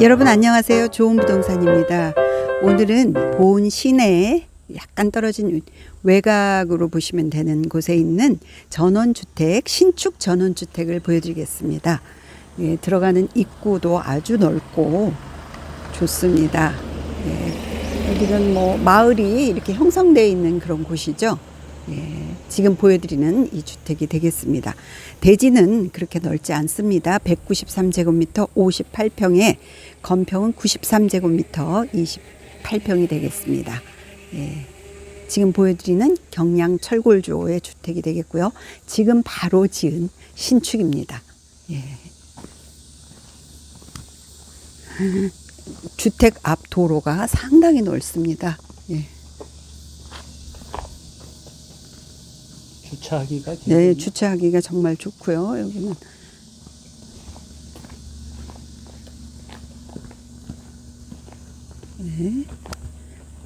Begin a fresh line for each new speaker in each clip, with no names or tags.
여러분 안녕하세요. 좋은 부동산입니다. 오늘은 본 시내에 약간 떨어진 외곽으로 보시면 되는 곳에 있는 전원주택, 신축 전원주택을 보여드리겠습니다. 예, 들어가는 입구도 아주 넓고 좋습니다. 예, 여기는 뭐 마을이 이렇게 형성되어 있는 그런 곳이죠. 예, 지금 보여드리는 이 주택이 되겠습니다. 대지는 그렇게 넓지 않습니다. 193제곱미터 58평에 건평은 93제곱미터 28평이 되겠습니다. 예, 지금 보여드리는 경량 철골조의 주택이 되겠고요. 지금 바로 지은 신축입니다. 예. 주택 앞 도로가 상당히 넓습니다. 예.
주차하기가
네, 주차하기가 정말 좋고요. 여기는 네.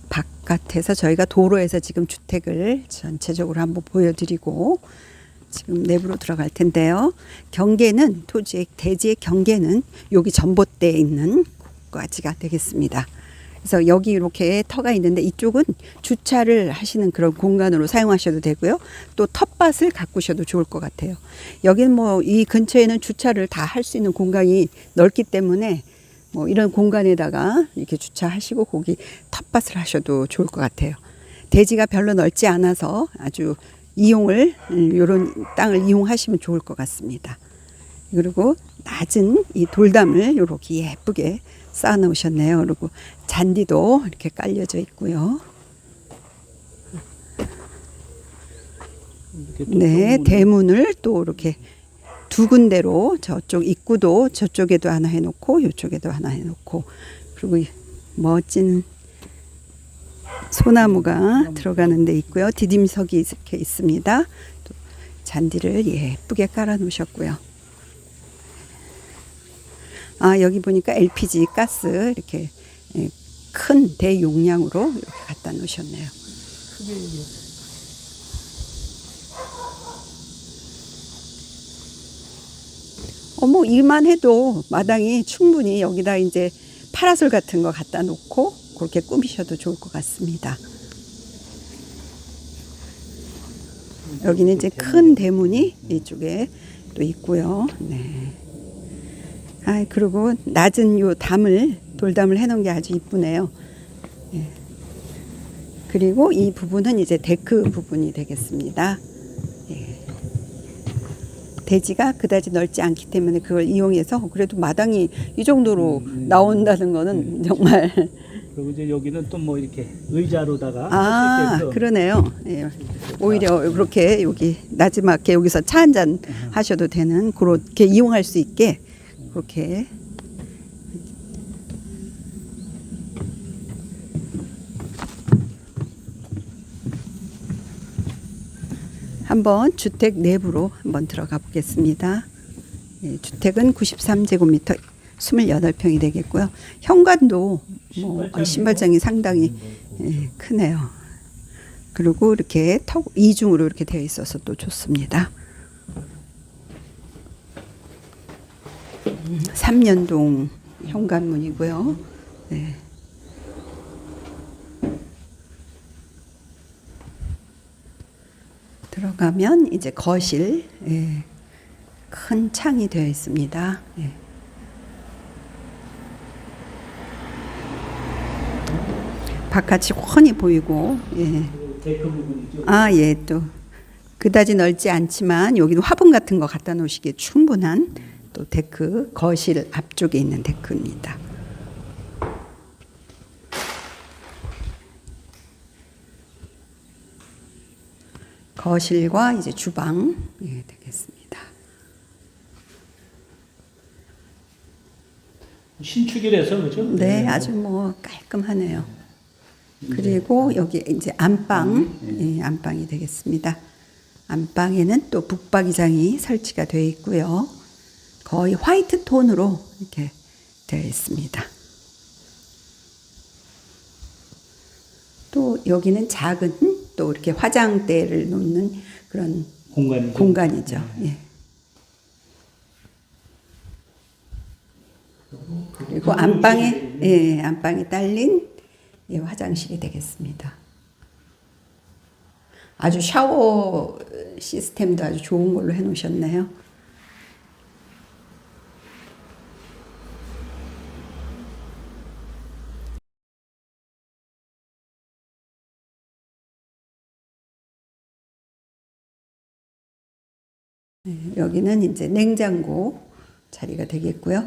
바깥에서 저희가 도로에서 지금 주택을 전체적으로 한번 보여드리고 지금 내부로 들어갈 텐데요. 경계는 토지의 대지의 경계는 여기 전봇대에 있는 곳까지가 되겠습니다. 그래서 여기 이렇게 터가 있는데 이쪽은 주차를 하시는 그런 공간으로 사용하셔도 되고요. 또 텃밭을 가꾸셔도 좋을 것 같아요. 여기는 뭐 이 근처에는 주차를 다 할 수 있는 공간이 넓기 때문에 뭐 이런 공간에다가 이렇게 주차하시고 거기 텃밭을 하셔도 좋을 것 같아요. 대지가 별로 넓지 않아서 아주 이용을 이런 땅을 이용하시면 좋을 것 같습니다. 그리고 낮은 이 돌담을 이렇게 예쁘게 쌓아 놓으셨네요. 그리고 잔디도 이렇게 깔려져 있고요. 네, 대문을 또 이렇게 두 군데로 저쪽 입구도 저쪽에도 하나 해놓고 이쪽에도 하나 해놓고 그리고 이 멋진 소나무가 들어가는 데 있고요. 디딤석이 이렇게 있습니다. 또 잔디를 예쁘게 깔아 놓으셨고요. 아, 여기 보니까 LPG 가스 이렇게 예, 큰 대용량으로 이렇게 갖다 놓으셨네요. 어머 일만 해도 마당이 충분히 여기다 이제 파라솔 같은 거 갖다 놓고 그렇게 꾸미셔도 좋을 것 같습니다. 여기는 이제 큰 대문이 이쪽에 또 있고요. 네. 아 그리고 낮은 요 담을 돌담을 해놓은 게 아주 이쁘네요. 예. 그리고 이 부분은 이제 데크 부분이 되겠습니다. 예. 대지가 그다지 넓지 않기 때문에 그걸 이용해서 그래도 마당이 이 정도로 나온다는 거는 정말
그리고 이제 여기는 또 뭐 이렇게 의자로다가
아
할수
그러네요. 예. 오히려 그렇게 여기 나지막게 여기서 차 한 잔 하셔도 되는 그렇게 이용할 수 있게 그렇게 한번 주택 내부로 한번 들어가 보겠습니다. 예, 주택은 93제곱미터 28평이 되겠고요. 현관도 뭐 어, 신발장이 상당히 예, 크네요. 그리고 이렇게 턱 이중으로 이렇게 되어 있어서 또 좋습니다. 음, 3년동 현관문이고요. 네. 들어가면 이제 거실 예, 큰 창이 되어 있습니다. 예. 바깥이 훤히 보이고 예. 아, 예, 또 그다지 넓지 않지만 여기는 화분 같은 거 갖다 놓으시기에 충분한 또 데크 거실 앞쪽에 있는 데크입니다. 거실과 이제 주방 예, 되겠습니다.
신축이라서 그죠?
네, 아주 뭐 깔끔하네요. 그리고 여기 이제 안방, 예, 안방이 되겠습니다. 안방에는 또 북박이장이 설치가 되어 있고요. 거의 화이트 톤으로 이렇게 되어 있습니다. 또 여기는 작은 또 이렇게 화장대를 놓는 그런
공간이죠.
공간이죠. 예. 그리고 안방에 예, 안방에 딸린 예, 화장실이 되겠습니다. 아주 샤워 시스템도 아주 좋은 걸로 해놓으셨네요. 네, 여기는 이제 냉장고 자리가 되겠고요.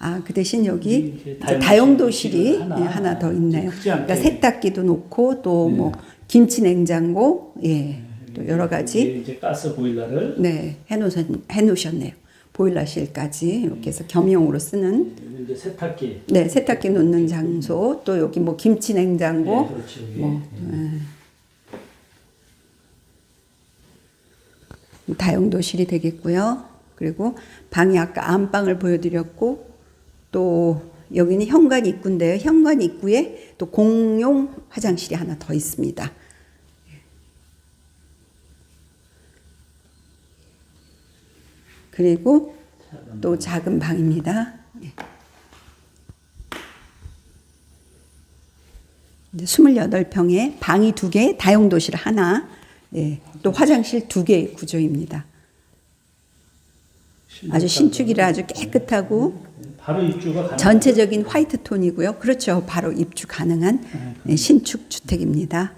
아, 그 대신 여기
이제
다용도실이
하나,
하나, 하나 더 있네요. 그러니까 세탁기도 놓고 또 뭐 김치 냉장고, 예, 또 여러 가지
이제 가스 보일러를
네 해놓으셨, 해놓으셨네요. 보일러실까지 이렇게 해서 겸용으로 쓰는
이제 세탁기.
네 세탁기 놓는 장소 또 여기 뭐 김치 냉장고
네, 그렇죠. 여기.
다용도실이 되겠고요. 그리고 방이 아까 안방을 보여드렸고 또 여기는 현관 입구인데요. 현관 입구에 또 공용 화장실이 하나 더 있습니다. 그리고 또 작은 방입니다. 예. 이제 28평에 방이 두 개, 다용도실 하나, 예, 또 화장실 두 개의 구조입니다. 아주 신축이라 아주 깨끗하고
바로 입주가 가능.
전체적인 화이트 톤이고요. 그렇죠. 바로 입주 가능한 예, 신축 주택입니다.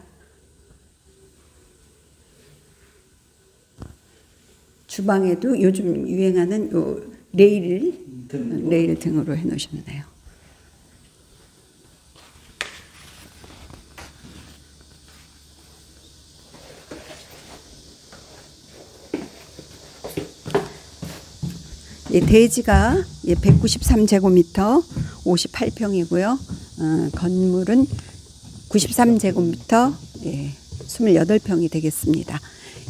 주방에도 요즘 유행하는 요 레일
등.
레일 등으로 해놓으셨네요. 이 대지가 193제곱미터 58평이고요. 어, 건물은 93제곱미터 예, 28평이 되겠습니다.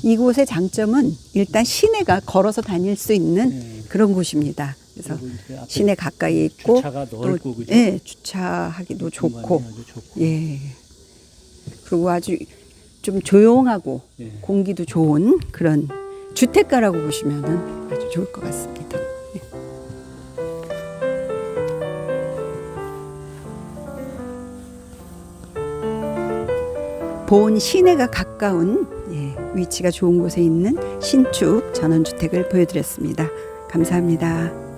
이곳의 장점은 일단 시내가 걸어서 다닐 수 있는
네.
그런 곳입니다. 그래서 시내 가까이 있고
주차가 넓고,
또? 예, 주차하기도 좋고
좋고.
예. 그리고 아주 좀 조용하고
예.
공기도 좋은 그런 주택가라고 보시면은 아주 좋을 것 같습니다. 예. 본 시내가 가까운 예, 위치가 좋은 곳에 있는 신축 전원주택을 보여드렸습니다. 감사합니다.